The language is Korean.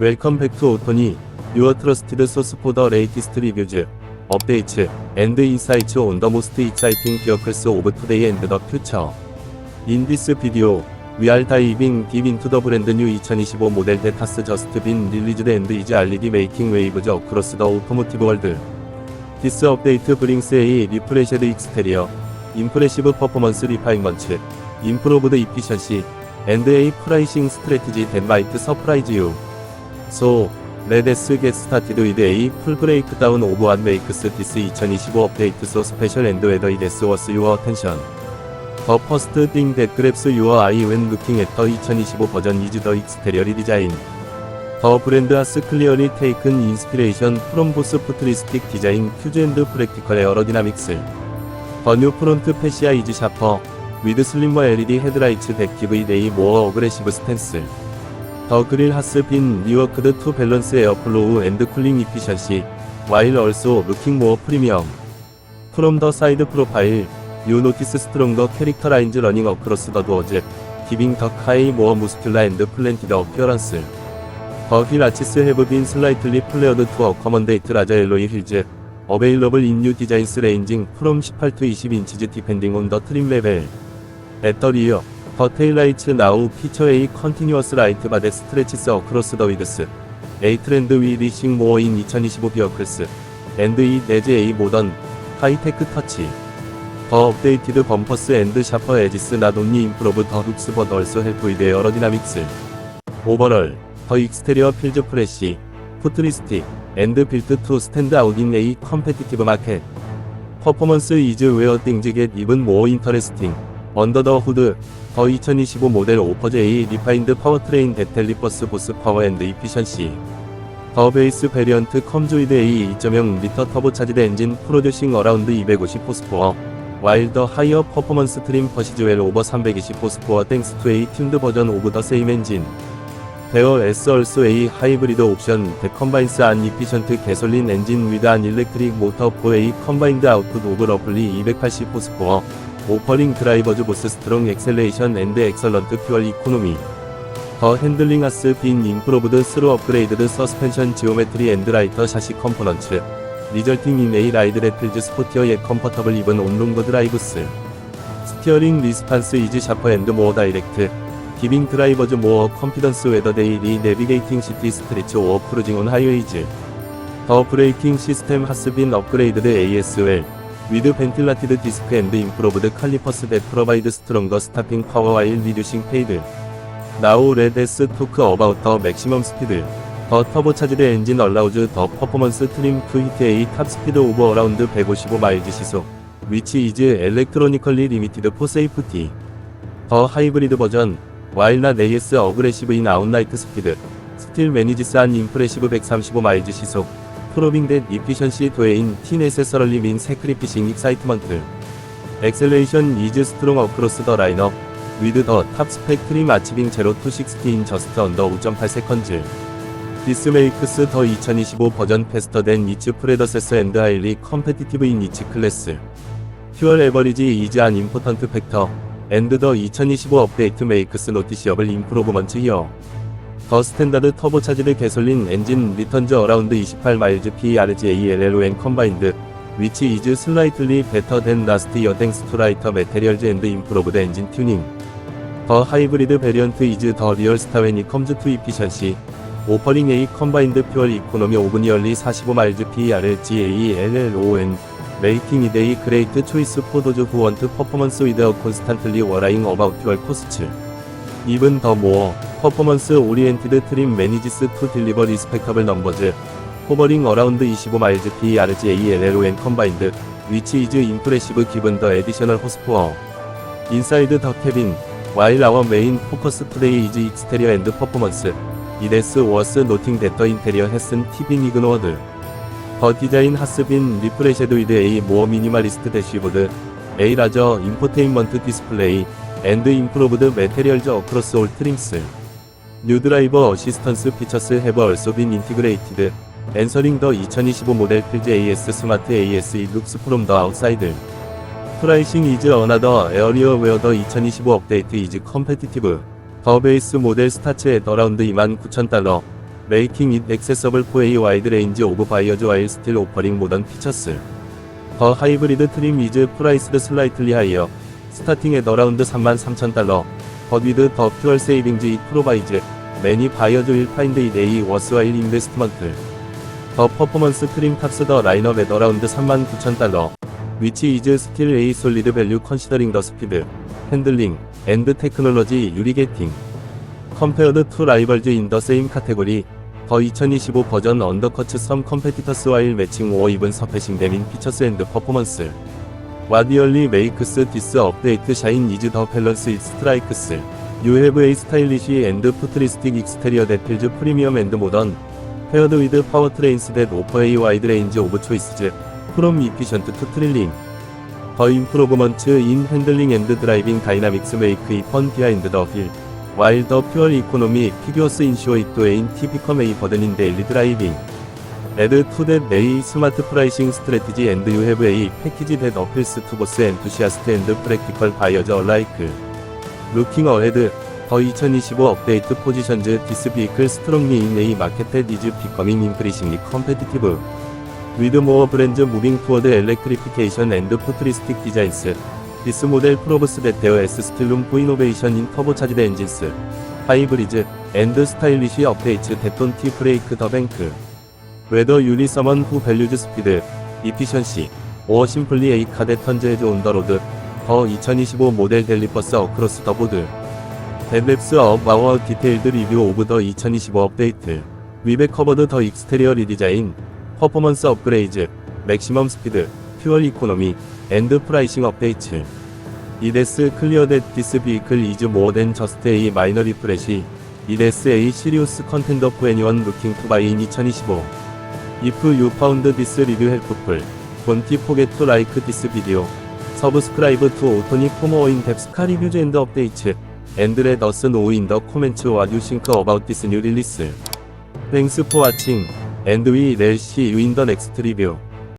웰컴 백투 오토니 유어 트러스티드 소스 포더 레이티스트 리뷰즈 업데이트 앤드 인사이츠 온더 모스트 익사이팅 기어클스 오브 투데이 앤드 더 퓨처 인디스 비디오 위알 다이빙 딥 인투 더 브랜드 뉴 2025 모델 데타스 저스트 빈 릴리즈드 앤드 이즈 알리디 메이킹 웨이브즈 어크로스 더 오토모티브 월드 디스 업데이트 브링스 에이 리프레셔드 익스테리어 인프레시브 퍼포먼스 리파인먼츠 인프로브드 이피션시 앤드 에이 프라이싱 스트레티지 덴마이트 서프라이즈 유 So, Let's get started with a full breakdown of what makes this 2025 update so special and whether it's worth your attention. The first thing that grabs your eye when looking at the 2025 version is the exterior design. The brand has clearly taken inspiration from both futuristic design, fuse and practical aerodynamics. The new front fascia is sharper, with slimmer LED headlights that give it a more aggressive stance. 더 그릴 하스 빈 리워크드 투 밸런스 에어플로우 앤드 쿨링 이피셜시 while also looking more premium. From the side profile, you notice stronger character lines running across the doors, giving the Kai more muscular and planted appearance. The heel arches have been slightly flared to accommodate larger alloy heels, available in new designs ranging from 18 to 20 inches depending on the trim level. At the rear, 더 테일라이츠 나우 피처 A 컨티뉴어스 라이트 바데 스트레치스 어크로스 더 위드스 A 트렌드 위 리싱 모어 인2025 비어클스 앤드 이 네즈 A 모던 하이테크 터치 더 업데이티드 범퍼스 앤드 샤퍼 에지스 나돈니 인프로브 더 룩스 버얼스 헬프 위드 에어로디나믹스 오버럴 더 익스테리어 필즈 프레쉬 포트리스틱 앤드 빌트 투 스탠드 아웃 인 A 컴페티티브 마켓 퍼포먼스 이즈 웨어 띵즈 겟 입은 모어 인터레스팅 언더 더 후드 더2025 모델 오퍼제이 리파인드 파워트레인 데텔리버스 보스 파워 앤드 이피션시 더 베이스 베리언트 컴조이드 A 2.0 리터 터보차지대 엔진 프로듀싱 어라운드 250포스코어 와일더 하이어 퍼포먼스 트림 퍼시즈엘 오버 320포스코어 땡스 투 A 튠드 버전 오브 더 세임 엔진 베어 S 얼소 A 하이브리드 옵션 데컴바인스 안 이피션트 개솔린 엔진 위드 안 일렉트릭 모터 포 A 컴바인드 아웃풋 오브 러플리 280포스코어 오퍼링 드라이버즈 보스 스트롱 엑셀레이션 앤드 엑설런트 퓨얼 이코노미 더 핸들링 아스 빈 임프로브드 스루 업그레이드드 서스펜션 지오메트리 앤드 라이터 샤시 컴포넌츠 리절팅 인 A 라이드 레필즈 스포티어 의 컴포터블 입은 온롱거 드라이브스 스티어링 리스판스 이즈 샤퍼 앤드 모어 다이렉트 기빙 드라이버즈 모어 컴피던스 웨더 데이리 내비게이팅 시티 스트리치 오어 크루징 온 하이웨이즈 더 브레이킹 시스템 하스빈 업그레이드드 ASL with ventilated disc and improved calipers that provide stronger stopping power while reducing fade. Now let's talk about the maximum speed. 더 터보차지드 엔진 얼라우즈 더 퍼포먼스 트림 투 히트 A 탑 스피드 오버 어라운드 155 마일즈 시속 위치 이즈 엘렉트로니컬리 리미티드 포 세이프티 더 하이브리드 버전 와일나 네이스 어그레시브 인 아웃라이트 스피드 스틸 매니지스 한 임프레시브 135 마일즈 시속 프로빙 that efficiency to aim t necessarily mean sacrificing excitement. Acceleration is strong across the lineup. With the top spectrum achieving 0 to 60 in just under 5.8 seconds. This makes the 2025 버전 faster than its predecessor and highly competitive in its class. Fuel average is an important factor. And the 2025 update makes noticeable improvement here. 더 스탠다드 터보차지드 개솔린 엔진 리턴즈 어라운드 28 마일즈 PRGA LLON 컴바인드 위치 이즈 슬라이틀리 베터 댄 라스트 여어스투 라이터 메테리얼즈 앤드 임프로브드 엔진 튜닝 더 하이브리드 베리언트 이즈 더 리얼 스타 웬이 컴즈 투 이피션시 오퍼링 A 컴바인드 퓨얼 이코노미 오브니얼리 45 마일즈 PRGA e LLON 레이팅 이데이 그레이트 초이스 포도즈 후원트 퍼포먼스 위드 어 콘스탄틀리 워라잉 어바웃 퓨얼 코스츠 입은 더 모어, 퍼포먼스 오리엔티드 트림 매니지스 투 딜리버 리스펙터블 넘버즈, 포버링 어라운드 25마일즈 PRGALLON 컴바인드, 위치 이즈 인프레시브 기븐 더 에디셔널 호스포어, 인사이드 더 캐빈, 와일 아워 메인 포커스 플레이 이즈 익스테리어 앤드 퍼포먼스, 이데스 워스 노팅 데터 인테리어 헤슨 티빙 이그노어드, 더 디자인 하스빈 리프레쉐도이드 A 모어 미니멀리스트 대시보드, A 라저 인포테인먼트 디스플레이, and improved materials across all trims. New driver assistance features have also been integrated, answering the 2025 model field AS Smart ASE looks from the outside. Pricing is another area where the 2025 update is competitive. The base model starts at around 29,000달러, making it accessible for a wide range of buyers while still offering modern features. The hybrid trim is priced slightly higher, 스타팅 앳어라운드 33,000달러, 버디드 더 퓨얼 세이빙즈 이 프로바이즈, 매니 바이어즈 일 파인드 이 데이 워스와일 인베스트먼트, 더 퍼포먼스 크림 탑스 더라인업 앳어라운드 39,000달러, 위치 이즈 스틸 에이 솔리드 밸류 컨시더링 더 스피드, 핸들링, 앤드 테크놀로지 유리게팅, 컴페어드 투 라이벌즈 인더 세임 카테고리, 더2025 버전 언더커츠 썸 컴페티터스와일 매칭 5 이븐 서페싱 데민 피처스 앤드 퍼포먼스 와디얼리 메이크스 디스 업데이트 샤인 이즈 더 밸런스 이 스트라이크스 유 헤브 에이 스타일리시 앤드 푸트리스틱 익스테리어 데필즈 프리미엄 앤드 모던 페어드 위드 파워 트레인스 댓 오퍼 에이 와이드 레인지 오브 초이스즈 프롬 이피션트 투 트릴링 더 임프로그먼츠 인 핸들링 앤드 드라이빙 다이나믹스 메이크 이펀 비하인드 더힐 와일 더 퓨얼 이코노미 피규어스 인쇼 이토 에인 티피컴 에이 버든인 데일리 드라이빙 레드 투 to 이 스마트 프라이싱 스트레티지 앤드 유 헤브 에이 패키지 g y and you have a package that appeals to 더2025 업데이트 포지션즈 디스 비클 스트롱리 인 에이 마켓 이즈 비커밍 인크리싱리 컴페티티브 위드 모어 브랜드 무빙 투어드 엘렉트리피케이션 앤드 포트리스틱 디자인스 디스 모델 프로브스 베테어 에스 스틸룸 포이노베이션 인 터보차지드 엔진스 하이브리즈 앤드 스타일리시 업데이트 데톤 티 브레이크 더 뱅크 whether you need someone who values speed, efficiency, or simply a car that turns heads on the road. 더2025 모델 델리버스 어크로스 더 보드. That wraps up our detailed review of the 2025 update. We've covered the exterior redesign, performance upgrades, maximum speed, fuel economy, and pricing updates. It is clear that this vehicle is more than just a minor refresh. It is a serious contender for anyone looking to buy in 2025. If you found this video helpful, don't forget to like this video. Subscribe to Otony for more in-depth car reviews and updates. And let us know in the comments what you think about this new release. Thanks for watching, and we'll see you in the next review.